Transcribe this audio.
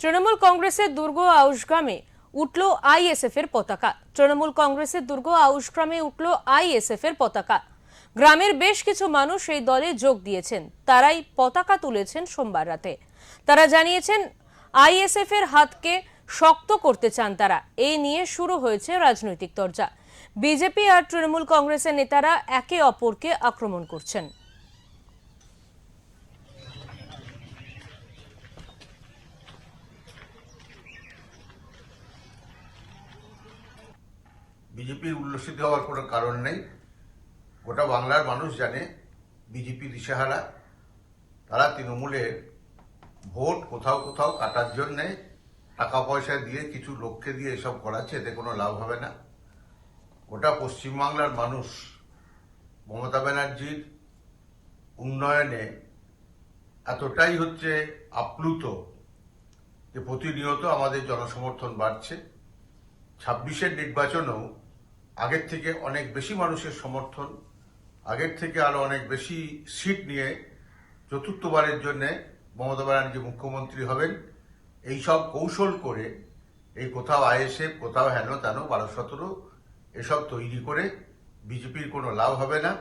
তৃণমূল কংগ্রেসের দুর্গ আউশগ্রামে উঠল আইএসএফ এর পতাকা। তৃণমূল কংগ্রেসের দুর্গ আউশগ্রামে উঠল আইএসএফ এর পতাকা। গ্রামের বেশ কিছু মানুষ এই দলে যোগ দিয়েছেন। তারাই পতাকা তুলেছেন সোমবার রাতে। তারা জানিয়েছেন আইএসএফ এর হাতকে শক্ত করতে চান তারা। এই নিয়ে শুরু হয়েছে রাজনৈতিক চর্চা বিজেপি আর তৃণমূল কংগ্রেসের নেতারা একে অপরকে আক্রমণ করছেন। বিজেপির উল্লসিত হওয়ার কোনো কারণ নেই। গোটা বাংলার মানুষ জানে, বিজেপি দিশেহারা। তারা তৃণমূলের ভোট কোথাও কোথাও কাটার জন্যে টাকা পয়সা দিয়ে, কিছু লোককে দিয়ে এসব করাচ্ছে, এতে কোনো লাভ হবে না। গোটা পশ্চিমবাংলার মানুষ মমতা ব্যানার্জির উন্নয়নে এতটাই হচ্ছে আপ্লুত যে প্রতিনিয়ত আমাদের জনসমর্থন বাড়ছে। ছাব্বিশের নির্বাচনেও আগের থেকে অনেক বেশি মানুষের সমর্থন, আগের থেকে আরও অনেক বেশি সিট নিয়ে চতুর্থবারের জন্যে মমতা ব্যানার্জি মুখ্যমন্ত্রী হবেন। এই সব কৌশল করে এই কোথাও আইএসএফ, কোথাও হেন তেন, বারো সতেরো, এসব তৈরি করে বিজেপির কোনো লাভ হবে না।